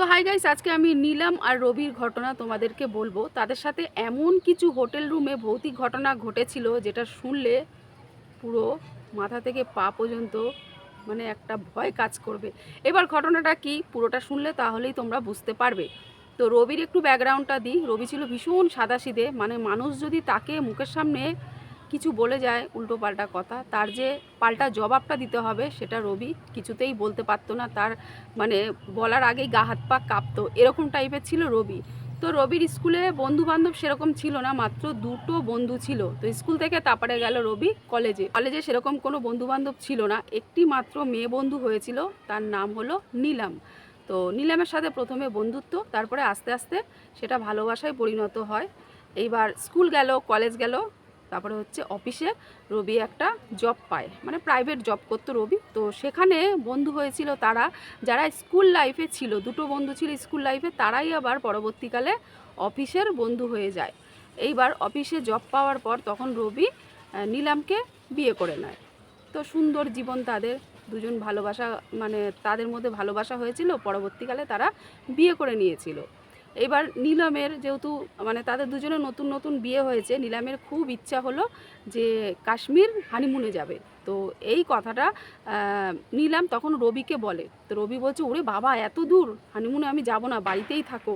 So hi guys আজকে আমি নীলাম আর রবির ঘটনা তোমাদেরকে বলব। তাদের সাথে এমন কিছু হোটেল রুমে ভৌতিক ঘটনা ঘটেছিল যেটা শুনলে পুরো মাথা থেকে পা পর্যন্ত মানে একটা ভয় কাজ করবে। এবার ঘটনাটা কি, পুরোটা শুনলে তাহলেই তোমরা বুঝতে পারবে। তো রবির একটু ব্যাকগ্রাউন্ডটা দিই। রবি ছিল ভীষণ সাদাসিধে মানে মানুষ যদি তাকে মুখের সামনে কিছু বলে যায় উল্টো পাল্টা কথা। তার যে পাল্টা জবাবটা দিতে হবে সেটা রবি কিছুতেই বলতে পারতো না। তার মানে বলার আগেই গা হাত পা কাঁপতো। এরকম টাইপের ছিল রবি। তো রবির স্কুলে বন্ধু বান্ধব সেরকম ছিল না, মাত্র দুটো বন্ধু ছিল। তো স্কুল থেকে তারপরে গেল রবি কলেজে। কলেজে সেরকম কোনো বন্ধু বান্ধব ছিল না। একটি মাত্র মেয়ে বন্ধু হয়েছিল, তার নাম হলো নীলাম। তো নীলামের সাথে প্রথমে বন্ধুত্ব, তারপরে আস্তে আস্তে সেটা ভালোবাসায় পরিণত হয়। এইবার স্কুল গেল, কলেজ গেল তারপরে হচ্ছে অফিসে রবি একটা জব পায় মানে প্রাইভেট জব করতো রবি। তো সেখানে বন্ধু হয়েছিল তারা, যারা স্কুল লাইফে ছিল, দুটো বন্ধু ছিল স্কুল লাইফে তারাই আবার পরবর্তীকালে অফিসের বন্ধু হয়ে যায়। এইবার অফিসে জব পাওয়ার পর তখন রবি নীলামকে বিয়ে করে নেয়। তো সুন্দর জীবন তাদের, দুজন ভালোবাসা মানে তাদের মধ্যে ভালোবাসা হয়েছিল, পরবর্তীকালে তারা বিয়ে করে নিয়েছিল। এবার নিলামের যেহেতু মানে তাদের দুজনের নতুন নতুন বিয়ে হয়েছে, নিলামের খুব ইচ্ছা হলো যে কাশ্মীর হানিমুনে যাবে। তো এই কথাটা নিলাম তখন রবিকে বলে। তো রবি বলছে, ওরে বাবা, এত দূর হানিমুনে আমি যাব না, বাড়িতেই থাকো।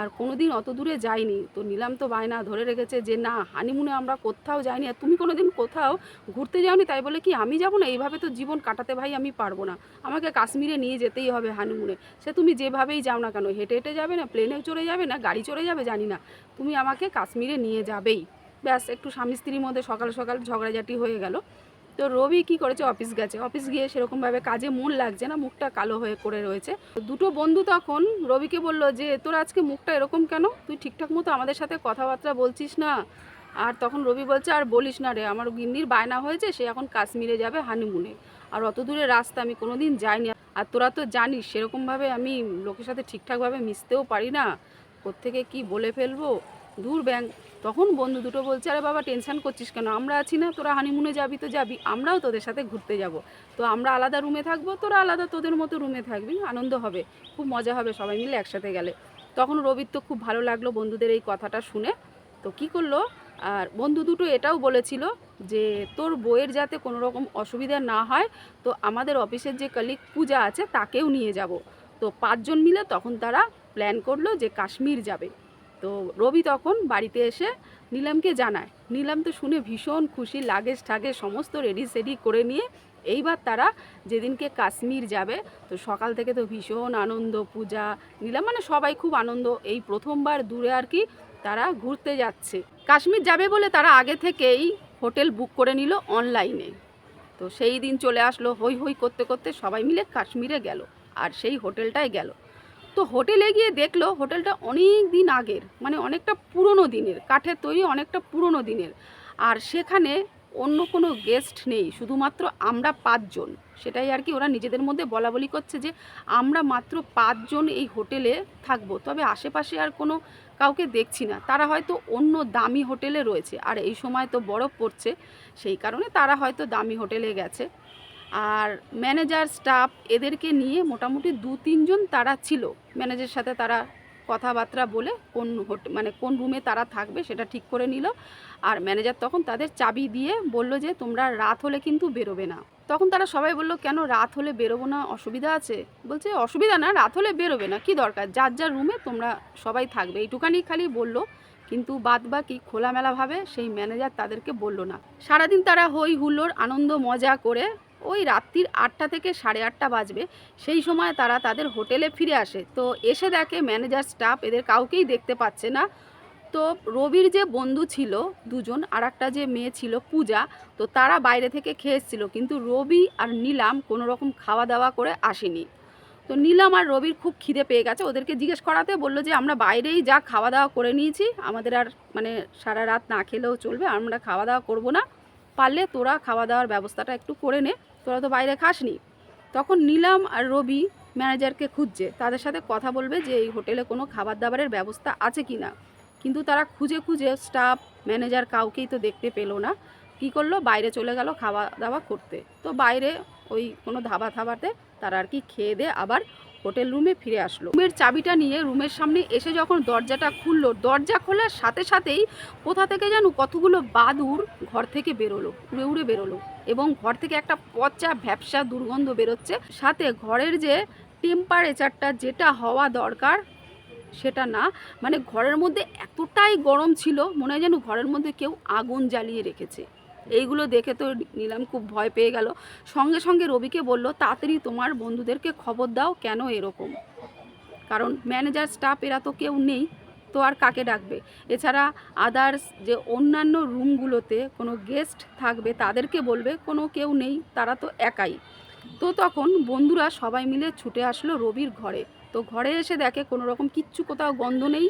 আর কোনো দিন অত দূরে যাইনি। তো নিলাম তো বায়না, ধরে রেখেছে যে, না হানিমুনে আমরা কোথাও যাইনি আর তুমি কোনো দিন কোথাও ঘুরতে যাওনি, তাই বলে কি আমি যাব না? এইভাবে তো জীবন কাটাতে ভাই আমি পারব না। আমাকে কাশ্মীরে নিয়ে যেতেই হবে হানিমুনে সে তুমি যেভাবেই যাও না কেন, হেঁটে হেঁটে যাবে না প্লেনে চড়ে যাবে না, গাড়ি চড়ে যাবে, জানি না। তুমি আমাকে কাশ্মীরে নিয়ে যাবেই। ব্যাস, একটু স্বামী স্ত্রীর মধ্যে সকাল সকাল ঝগড়াঝাটি হয়ে গেল। তো রবি কি করেছে? অফিস গেছে। অফিস গিয়ে সেরকমভাবে কাজে মন লাগছে না, মুখটা কালো হয়ে করে রয়েছে। দুটো বন্ধু তখন রবিকে বলল যে, তোর আজকে মুখটা এরকম কেন? তুই ঠিকঠাক মতো আমাদের সাথে কথাবার্তা বলছিস না? আর তখন রবি বলছে, আর বলিস না রে, আমার গিন্নির বায়না হয়েছে, সে এখন কাশ্মীরে যাবে হানিমুনে আর অত দূরের রাস্তা আমি কোনোদিন যাইনি। আর তোরা তো জানিস, সেরকমভাবে আমি লোকের সাথে ঠিকঠাকভাবে মিশতেও পারি না। কোত্থেকে কি বলে ফেলব? দূর ব্যাং তখন বন্ধু দুটো বলছে, আরে বাবা টেনশন করছিস কেন? আমরা আছি না, তোরা হানিমুনে যাবি তো যাবি, আমরাও তোদের সাথে ঘুরতে যাব। তো আমরা আলাদা রুমে থাকব, তোরা আলাদা তোদের মতো রুমে থাকবি, আনন্দ হবে, খুব মজা হবে, সবাই মিলে একসাথে গেলে। তখন রবির তো খুব ভালো লাগল বন্ধুদের এই কথাটা শুনে। তো কি করল? আর বন্ধু দুটো এটাও বলেছিল যে, তোর বইয়ের যাতে কোনো রকম অসুবিধা না হয়, তো আমাদের অফিসের যে কালিক পূজা আছে, তাকেও নিয়ে যাব। তো পাঁচজন মিলে তখন তারা প্ল্যান করল যে কাশ্মীর যাবে। তো রবি তখন বাড়িতে এসে নীলামকে জানায়, নীলাম তো শুনে ভীষণ খুশি, লাগেজ ঠাগেজ সমস্ত রেডি সেডি করে নিয়ে এইবার তারা যেদিনকে কাশ্মীর যাবে, তো সকাল থেকে তো ভীষণ আনন্দ, পূজা, নিলাম মানে সবাই খুব আনন্দ, এই প্রথমবার দূরে আর কি তারা ঘুরতে যাচ্ছে। কাশ্মীর যাবে বলে তারা আগে থেকেই হোটেল বুক করে নিল অনলাইনে। তো সেই দিন চলে আসলো, হই হই করতে করতে সবাই মিলে কাশ্মীরে গেল, আর সেই হোটেলটাই গেল। তো হোটেলে গিয়ে দেখল হোটেলটা অনেক দিন আগের মানে অনেকটা পুরনো দিনের, কাঠের তৈরি অনেকটা পুরনো দিনের। আর সেখানে অন্য কোনো গেস্ট নেই, শুধুমাত্র আমরা পাঁচজন। সেটাই আর কি ওরা নিজেদের মধ্যে বলা বলি করছে যে, আমরা মাত্র পাঁচজন এই হোটেলে থাকব। তবে আশেপাশে আর কোনো কাউকে দেখছি না। তারা হয়তো অন্য দামি হোটেলে রয়েছে। আর এই সময় তো বরফ পড়ছে, সেই কারণে তারা হয়তো দামি হোটেলে গেছে। আর ম্যানেজার স্টাফ এদেরকে নিয়ে মোটামুটি দু, তিনজন তারা ছিল। ম্যানেজারের সাথে তারা কথাবার্তা বলে কোন মানে কোন রুমে তারা থাকবে সেটা ঠিক করে নিল। আর ম্যানেজার তখন তাদের চাবি দিয়ে বলল যে, তোমরা রাত হলে কিন্তু বেরোবে না। তখন তারা সবাই বলল, কেন রাত হলে বেরোবো না? অসুবিধা আছে। বলছে, অসুবিধা না, রাত হলে বেরোবে না। কি দরকার? যার যার রুমে তোমরা সবাই থাকবে। এইটুকানি খালি বলল কিন্তু বাদ বাকি খোলামেলাভাবে সেই ম্যানেজার তাদেরকে বলল না। সারাদিন তারা হই হুল্লোড়, আনন্দ, মজা করে ওই রাত্রির আটটা থেকে সাড়ে আটটা বাজবে, সেই সময় তারা তাদের হোটেলে ফিরে আসে। তো এসে দেখে ম্যানেজার স্টাফ এদের কাউকেই দেখতে পাচ্ছে না। তো রবির যে বন্ধু ছিল দুজন আর একটা যে মেয়ে ছিল পূজা, তো তারা বাইরে থেকে খেয়ে এসেছিল। কিন্তু রবি আর নিলাম কোনো রকম খাওয়া দাওয়া করে আসেনি। তো নীলাম আর রবির খুব খিদে পেয়ে গেছে। ওদেরকে জিজ্ঞেস করাতে বলল যে, আমরা বাইরেই যা খাওয়া দাওয়া করে নিয়েছি, আমাদের আর মানে সারা রাত না খেলেও চলবে, আমরা খাওয়া দাওয়া করব না। পারলে তোরা খাওয়া দাওয়ার ব্যবস্থাটা একটু করে নে, তোরা তো বাইরে খাসনি। তখন নীলাম আর রবি ম্যানেজারকে খুঁজছে। তাদের সাথে কথা বলবে যে, এই হোটেলে কোনো খাবার দাবারের ব্যবস্থা আছে কি না? কিন্তু তারা খুঁজে খুঁজে স্টাফ, ম্যানেজার কাউকেই তো দেখতে পেল না। কি করল? বাইরে চলে গেল খাওয়া দাওয়া করতে। তো বাইরে ওই কোনো ধাবা থাবাতে তারা আর কি খেয়ে দিয়ে আবার হোটেল রুমে ফিরে আসলো। রুমের চাবিটা নিয়ে রুমের সামনে এসে যখন দরজাটা খুললো, দরজা খোলার সাথে সাথেই কোথা থেকে যেন কতগুলো বাদুর ঘর থেকে বেরোলো, উড়ে উড়ে বেরোলো এবং ঘর থেকে একটা পচা ভ্যাপসা দুর্গন্ধ বেরোচ্ছে। সাথে ঘরের যে টেম্পারেচারটা যেটা হওয়া দরকার, সেটা না মানে ঘরের মধ্যে এতটাই গরম ছিল, মনে হয় যেন ঘরের মধ্যে কেউ আগুন জ্বালিয়ে রেখেছে। এইগুলো দেখে তো নিলাম, খুব ভয় পেয়ে গেল। সঙ্গে সঙ্গে রবিকে বলল, তাড়াতাড়ি তোমার বন্ধুদেরকে খবর দাও কেন এরকম? কারণ ম্যানেজার, স্টাফ এরা তো কেউ নেই, তো আর কাকে ডাকবে? এছাড়া আদার্স যে অন্যান্য রুমগুলোতে কোনো গেস্ট থাকবে, তাদেরকে বলবে, কোনো কেউ নেই, তারা তো একাই। তো তখন বন্ধুরা সবাই মিলে ছুটে আসলো রবির ঘরে। তো ঘরে এসে দেখে কোনো রকম কিচ্ছু কোথাও গন্ধ নেই।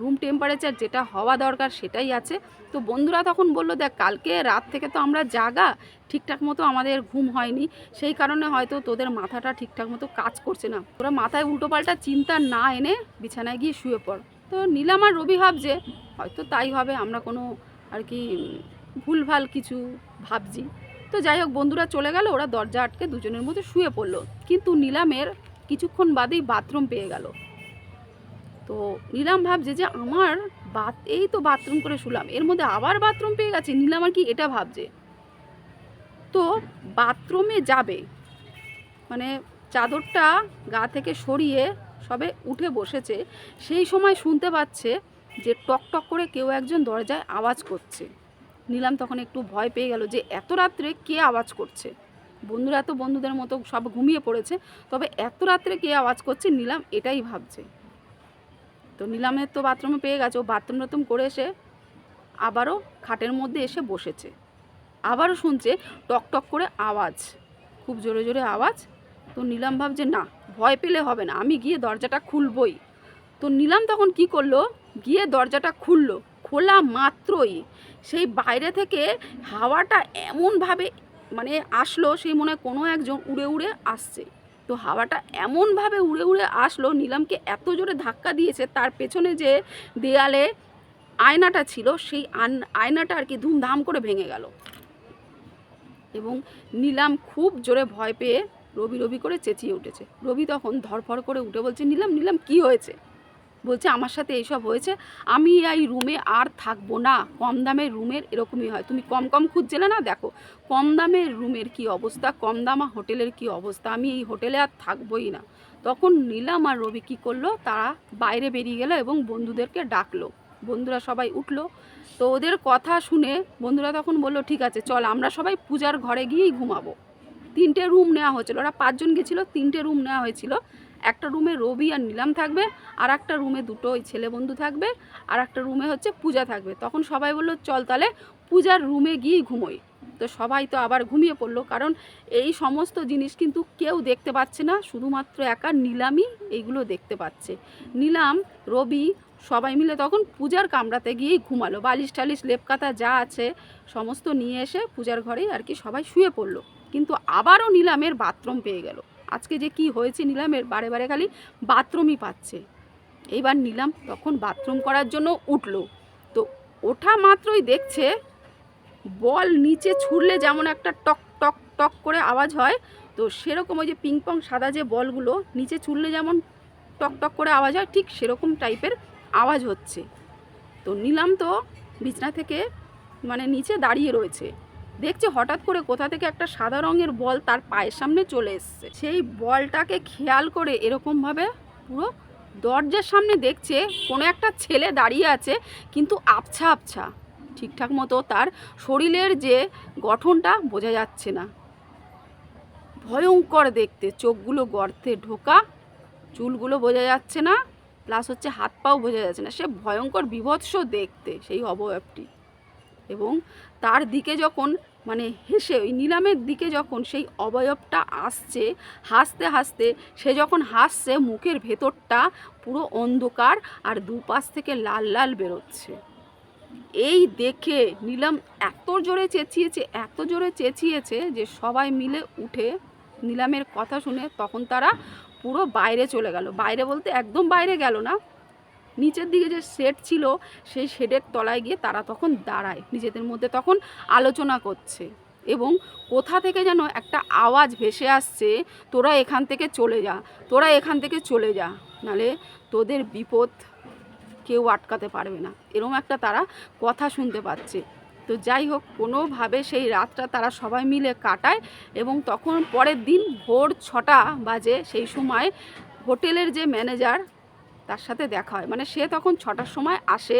রুম টেম্পারেচার যেটা হওয়া দরকার সেটাই আছে। তো বন্ধুরা তখন বলল, দেখ, কালকে রাত থেকে তো আমরা জাগা, ঠিকঠাক মতো আমাদের ঘুম হয়নি। সেই কারণে হয়তো তোদের মাথাটা ঠিকঠাক মতো কাজ করছে না। তোরা মাথায় উল্টোপাল্টা চিন্তা না এনে বিছানায় গিয়ে শুয়ে পড়। তো নীলাম আর রবি ভাবছে, হয়তো তাই হবে, আমরা কোনো আর কি ভুলভাল কিছু ভাবছি। তো যাই হোক, বন্ধুরা চলে গেল, ওরা দরজা আটকে দুজনের মধ্যে শুয়ে পড়ল। কিন্তু নিলামের কিছুক্ষণ বাদেই বাথরুম পেয়ে গেল। তো নিলাম ভাবছে যে আমার বাথ এই তো বাথরুম করে শুলাম। এর মধ্যে আবার বাথরুম পেয়ে গেছে, নিলাম আর কি এটা ভাবছে। তো বাথরুমে যাবে। মানে চাদরটা গা থেকে সরিয়ে সবে উঠে বসেছে, সেই সময় শুনতে পাচ্ছে যে টক টক করে কেউ একজন দরজায় আওয়াজ করছে। নিলাম তখন একটু ভয় পেয়ে গেল যে এত রাত্রে কে আওয়াজ করছে? বন্ধুরা তো বন্ধুদের মতো সব ঘুমিয়ে পড়েছে, তবে এত রাত্রে কে আওয়াজ করছে? নিলাম এটাই ভাবছে। তো নিলামের তো বাথরুমে পেয়ে গেছে। ও বাথরুম টাথরুম করে এসে আবারও খাটের মধ্যে এসে বসেছে। আবারও শুনছে টক টক করে আওয়াজ, খুব জোরে জোরে আওয়াজ। তো নিলাম ভাবছে, না, ভয় পেলে হবে না, আমি গিয়ে দরজাটা খুলবই। তো নিলাম তখন কি করল? গিয়ে দরজাটা খুললো। খোলা মাত্রই সেই বাইরে থেকে হাওয়াটা এমনভাবে মানে আসলো, সেই মনে হয় কোনো একজন উড়ে উড়ে আসছে। তো হাওয়াটা এমনভাবে উড়ে উড়ে আসলো, নিলামকে এত জোরে ধাক্কা দিয়েছে, তার পেছনে যে দেয়ালে আয়নাটা ছিল, সেই আয়নাটা আর কি ধুমধাম করে ভেঙে গেল। এবং নিলাম খুব জোরে ভয় পেয়ে রবি রবি করে চেঁচিয়ে উঠেছে। রবি তখন ধরফর করে উঠে বলছে, নিলাম নিলাম, কি হয়েছে? বলছে, আমার সাথে এইসব হয়েছে। আমি এই রুমে আর থাকব না। কম দামের রুমের এরকমই হয়। তুমি কম কম খুঁজছিলে না? দেখো, কম দামের রুমের কি অবস্থা? কম দামা হোটেলের কি অবস্থা? আমি এই হোটেলে আর থাকবোই না। তখন নীলাম আর রবি কী করল? তারা বাইরে বেরিয়ে গেল এবং বন্ধুদেরকে ডাকলো। বন্ধুরা সবাই উঠল। তো ওদের কথা শুনে বন্ধুরা তখন বলল, ঠিক আছে, চল, আমরা সবাই পূজার ঘরে গিয়েই ঘুমাবো। তিনটে রুম নেওয়া হয়েছিল। ওরা পাঁচজন গেছিল, তিনটে রুম নেওয়া হয়েছিল। একটা রুমে রবি আর নিলাম থাকবে, আর একটা রুমে দুটো ওই ছেলে বন্ধু থাকবে, আর একটা রুমে হচ্ছে পূজা থাকবে। তখন সবাই বলল, চল তাহলে পূজার রুমে গিয়েই ঘুমোই। তো সবাই তো আবার ঘুমিয়ে পড়ল, কারণ এই সমস্ত জিনিস কিন্তু কেউ দেখতে পাচ্ছে না, শুধুমাত্র একা নিলামই এইগুলো দেখতে পাচ্ছে। নিলাম, রবি সবাই মিলে তখন পূজার কামড়াতে গিয়েই ঘুমালো। বালিশ টালিশ লেপকাতা যা আছে সমস্ত নিয়ে এসে পূজার ঘরেই আর কি সবাই শুয়ে পড়ল। কিন্তু আবারও নিলামের বাথরুম পেয়ে গেল। আজকে যে কি হয়েছে নিলামের বারে বারে খালি বাথরুমই পাচ্ছে। এইবার নিলাম, তখন বাথরুম করার জন্য উঠল। তো ওঠা মাত্রই দেখছে, বল নিচে ছুড়লে যেমন একটা টক টক টক করে আওয়াজ হয়, তো সেরকম ওই যে পিংপং সাদা যে বলগুলো নিচে ছুড়লে যেমন টক টক করে আওয়াজ হয়, ঠিক সেরকম টাইপের আওয়াজ হচ্ছে। তো নিলাম তো, বিছনা থেকে মানে নিচে দাঁড়িয়ে রয়েছে। দেখছে হঠাৎ করে কোথা থেকে একটা সাদা রঙের বল তার পায়ের সামনে চলে এসছে। সেই বলটাকে খেয়াল করে এরকমভাবে পুরো দরজার সামনে দেখছে কোনো একটা ছেলে দাঁড়িয়ে আছে, কিন্তু আবছা আবছা, ঠিকঠাক মতো তার শরীরের যে গঠনটা বোঝা যাচ্ছে না। ভয়ঙ্কর দেখতে, চোখগুলো গর্তে ঢোকা, চুলগুলো বোঝা যাচ্ছে না, প্লাস হচ্ছে হাত পাও বোঝা যাচ্ছে না। সে ভয়ঙ্কর বিভৎস দেখতে সেই অবয়বটি। এবং তার দিকে যখন মানে হেসে ওই নিলামের দিকে যখন সেই অবয়বটা আসছে, হাসতে হাসতে সে যখন হাসছে, মুখের ভেতরটা পুরো অন্ধকার আর দুপাশ থেকে লাল লাল বেরোচ্ছে। এই দেখে নিলাম এত জোরে চেঁচিয়েছে, এত জোরে চেঁচিয়েছে যে সবাই মিলে উঠে নিলামের কথা শুনে তখন তারা পুরো বাইরে চলে গেল। বাইরে বলতে একদম বাইরে গেল না। নিচের দিকে যে শেড ছিল, সেই শেডের তলায় গিয়ে তারা তখন দাঁড়ায়। নিজেদের মধ্যে তখন আলোচনা করছে এবং কোথা থেকে যেন একটা আওয়াজ ভেসে আসছে, তোরা এখান থেকে চলে যা, তোরা এখান থেকে চলে যা, নালে তোদের বিপদ কেউ আটকাতে পারবে না। এরম একটা তারা কথা শুনতে পাচ্ছে। তো যাই হোক, কোনোভাবে সেই রাতটা তারা সবাই মিলে কাটায় এবং তখন পরের দিন ভোর ছটা বাজে সেই সময় হোটেলের যে ম্যানেজার তার সাথে দেখা হয়। মানে সে তখন ছটার সময় আসে,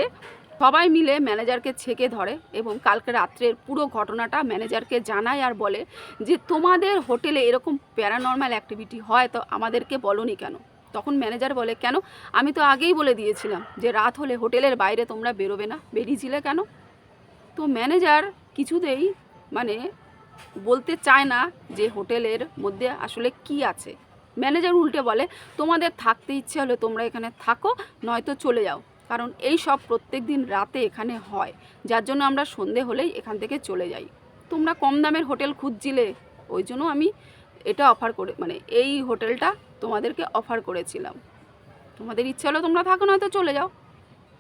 সবাই মিলে ম্যানেজারকে ছেকে ধরে এবং কালকে রাত্রের পুরো ঘটনাটা ম্যানেজারকে জানায় আর বলে যে, তোমাদের হোটেলে এরকম প্যারানর্মাল অ্যাক্টিভিটি হয় তো আমাদেরকে বলনি কেন? তখন ম্যানেজার বলে, কেন? আমি তো আগেই বলে দিয়েছিলাম যে, রাত হলে হোটেলের বাইরে তোমরা বেরোবে না। বেরিয়েছিলে কেন? তো ম্যানেজার কিছুতেই মানে বলতে চায় না যে, হোটেলের মধ্যে আসলে কি আছে। ম্যানেজার উল্টে বলে, তোমাদের থাকতে ইচ্ছে হলে তোমরা এখানে থাকো, নয়তো চলে যাও। কারণ এই সব প্রত্যেক দিন রাতে এখানে হয়, যার জন্য আমরা সন্ধে হলেই এখান থেকে চলে যাই। তোমরা কম দামের হোটেল খুঁজছিলে, ওই জন্য আমি এটা অফার করে মানে এই হোটেলটা তোমাদেরকে অফার করেছিলাম। তোমাদের ইচ্ছে হলো তোমরা থাকো, নয়তো চলে যাও।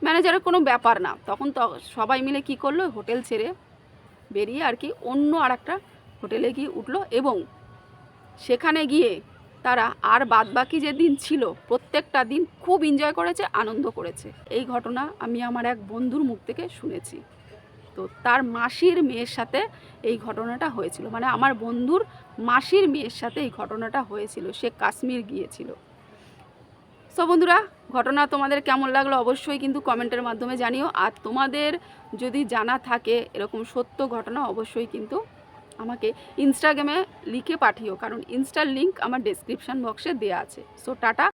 ম্যানেজারের কোনো ব্যাপার না। তখন তো সবাই মিলে কি করল, হোটেল ছেড়ে বেরিয়ে আর কি অন্য আর একটা হোটেলে গিয়ে উঠল এবং সেখানে গিয়ে তারা আর বাদবাকি যে দিন ছিল, প্রত্যেকটা দিন খুব এনজয় করেছে, আনন্দ করেছে। এই ঘটনা আমি আমার এক বন্ধুর মুখ থেকে শুনেছি। তো তার মাসির মেয়ের সাথে এই ঘটনাটা হয়েছিল। মানে আমার বন্ধুর মাসির মেয়ের সাথে এই ঘটনাটা হয়েছিল। সে কাশ্মীর গিয়েছিল। সো বন্ধুরা, ঘটনা তোমাদের কেমন লাগল অবশ্যই কিন্তু কমেন্টের মাধ্যমে জানিও। আর তোমাদের যদি জানা থাকে এরকম সত্য ঘটনা, অবশ্যই কিন্তু আমাকে ইনস্টাগ্রামে লিখে পাঠিও কারণ ইনস্টার লিঙ্ক আমার ডেসক্রিপশন বক্সে দেওয়া আছে। So tata